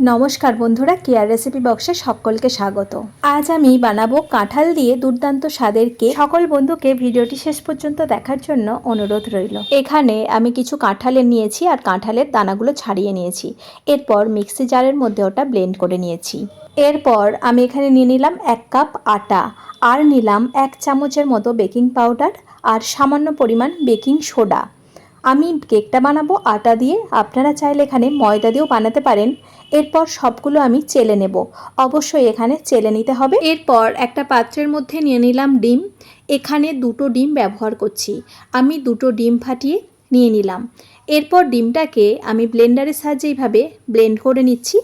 নমস্কার বন্ধুরা, care recipe বক্সে সকলকে স্বাগত। আজ আমি বানাবো কাঁঠাল দিয়ে দুর্দান্ত স্বাদের কেক। সকল বন্ধুকে ভিডিওটি শেষ পর্যন্ত দেখার জন্য অনুরোধ রইল। এখানে আমি কিছু কাঁঠালের নিয়েছি আর কাঁঠালের দানাগুলো ছাড়িয়ে নিয়েছি। এরপর মিক্সি জারের মধ্যে ওটা ব্লেন্ড করে নিয়েছি। এরপর আমি এখানে নিয়ে নিলাম এক কাপ আটা আর নিলাম এক চামচের মতো বেকিং পাউডার আর সামান্য পরিমাণ বেকিং সোডা। আমি কেকটা বানাবো, আটা দিয়ে। আপনারা চাইলে এখানে ময়দা দিয়েও বানাতে পারেন। এরপর সবগুলো আমি চেলে নেব। অবশ্যই এখানে চেলে নিতে হবে। এরপর একটা পাত্রের মধ্যে নিয়ে নিলাম ডিম। এখানে দুটো ডিম ব্যবহার করছি। আমি দুটো ডিম ফাটিয়ে নিয়ে নিলাম। এরপর ডিমটাকে আমি ব্লেন্ডারের সাহায্যে এইভাবে ব্লেন্ড করে নিচ্ছি।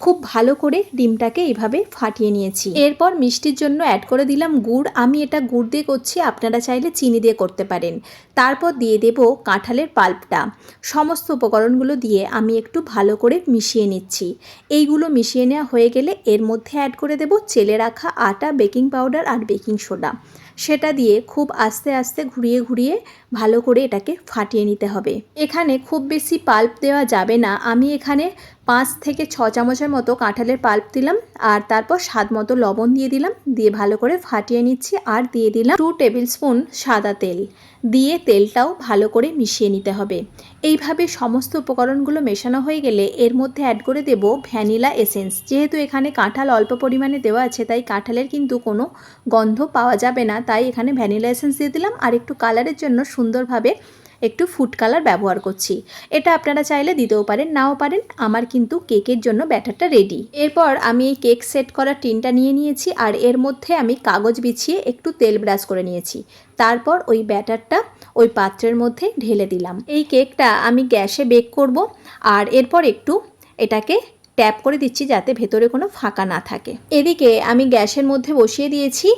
খুব ভালো করে ডিমটাকে এইভাবে ফাটিয়ে নিয়েছি। এরপর মিষ্টির জন্য অ্যাড করে দিলাম গুড়। আমি এটা গুড় দিয়ে করছি, আপনারা চাইলে চিনি দিয়ে করতে পারেন। তারপর দিয়ে দেব কাঁঠালের পাল্পটা। সমস্ত উপকরণগুলো দিয়ে আমি একটু ভালো করে মিশিয়ে নিচ্ছি। এইগুলো মিশিয়ে নেওয়া হয়ে গেলে এর মধ্যে অ্যাড করে দেব চেলে রাখা আটা বেকিং পাউডার আর বেকিং সোডা সেটা দিয়ে খুব আস্তে আস্তে ঘুরিয়ে ঘুরিয়ে ভালো করে এটাকে ফাটিয়ে নিতে হবে। এখানে খুব বেশি পাল্প দেওয়া যাবে না। আমি এখানে পাঁচ থেকে ছ চামচের মতো কাঁঠালের পাল্প দিলাম আর তারপর স্বাদ মতো লবণ দিয়ে দিলাম। দিয়ে ভালো করে ফাটিয়ে নিচ্ছি আর দিয়ে দিলাম টু টেবিল স্পুন সাদা তেল। দিয়ে তেলটাও ভালো করে মিশিয়ে নিতে হবে। এইভাবে সমস্ত উপকরণগুলো মেশানো হয়ে গেলে এর মধ্যে অ্যাড করে দেব ভ্যানিলা এসেন্স যেহেতু এখানে কাঁঠাল অল্প পরিমাণে দেওয়া আছে, তাই কাঁঠালের কিন্তু কোনো গন্ধ পাওয়া যাবে না। তাই এখানে ভ্যানিলা এসেন্স দিয়ে দিলাম। আর একটু কালারের জন্য সুন্দরভাবে একটু ফুড কালার ব্যবহার করছি। এটা আপনারা চাইলে দিতেও পারেন, নাও পারেন। আমার কিন্তু কেকের জন্য ব্যাটারটা রেডি এরপর আমি এই কেক সেট করা টিনটা নিয়ে নিয়েছি আর এর মধ্যে আমি কাগজ বিছিয়ে একটু তেল ব্রাশ করে নিয়েছি। তারপর ওই ব্যাটারটা ওই পাত্রের মধ্যে ঢেলে দিলাম। এই কেকটা আমি গ্যাসে বেক করব আর এরপর একটু এটাকে ট্যাপ করে দিচ্ছি যাতে ভেতরে কোনো ফাঁকা না থাকে। এদিকে আমি গ্যাসের মধ্যে বসিয়ে দিয়েছি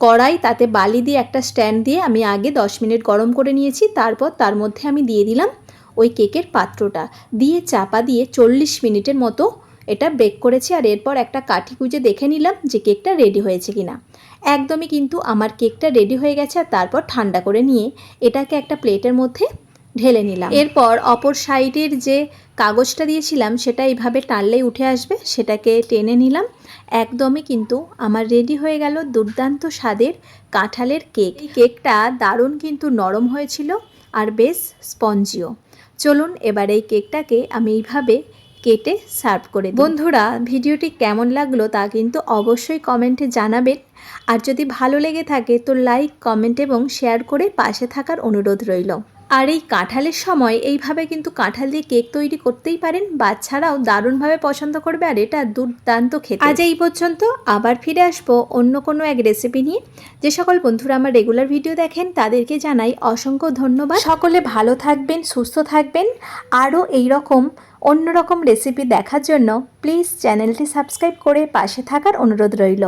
কড়াই তাতে বালি দিয়ে একটা স্ট্যান্ড দিয়ে আমি আগে 10 মিনিট গরম করে নিয়েছি, তারপর তার মধ্যে আমি দিয়ে দিলাম ওই কেকের পাত্রটা। দিয়ে চাপা দিয়ে চল্লিশ মিনিটের মতো এটা ব্রেক করেছি আর এরপর একটা কাঠি কুঁজে দেখে নিলাম যে কেকটা রেডি হয়েছে কিনা। একদমই কিন্তু আমার কেকটা রেডি হয়ে গেছে আর তারপর ঠান্ডা করে নিয়ে এটাকে একটা প্লেটের মধ্যে ঢেলে নিলাম। এরপর অপর সাইডের যে কাগজটা দিয়েছিলাম, সেটা এইভাবে টানলেই উঠে আসবে, সেটাকে টেনে নিলাম। একদমই কিন্তু আমার রেডি হয়ে গেল দুর্দান্ত স্বাদের কাঁঠালের কেক। কেকটা দারুণ কিন্তু নরম হয়েছিল আর বেশ স্পঞ্জিও। চলুন এবার এই কেকটাকে আমি এইভাবে কেটে সার্ভ করে। বন্ধুরা, ভিডিওটি কেমন লাগল তা কিন্তু অবশ্যই কমেন্টে জানাবেন। আর যদি ভালো লেগে থাকে তো লাইক, কমেন্ট এবং শেয়ার করে পাশে থাকার অনুরোধ রইল। আর এই কাঁঠালের সময় এইভাবে কিন্তু কাঁঠাল দিয়ে কেক তৈরি করতেই পারেন। বাচ্চারাও দারুণভাবে পছন্দ করবে আর এটা দুর্দান্ত খেতে। আজ এই পর্যন্ত আবার ফিরে আসব অন্য কোনো এক রেসিপি নিয়ে। যে সকল বন্ধুরা আমার রেগুলার ভিডিও দেখেন তাদেরকে জানাই অসংখ্য ধন্যবাদ। সকলে ভালো থাকবেন, সুস্থ থাকবেন। আরও এই রকম অন্যরকম রেসিপি দেখার জন্য প্লিজ চ্যানেলটি সাবস্ক্রাইব করে পাশে থাকার অনুরোধ রইল।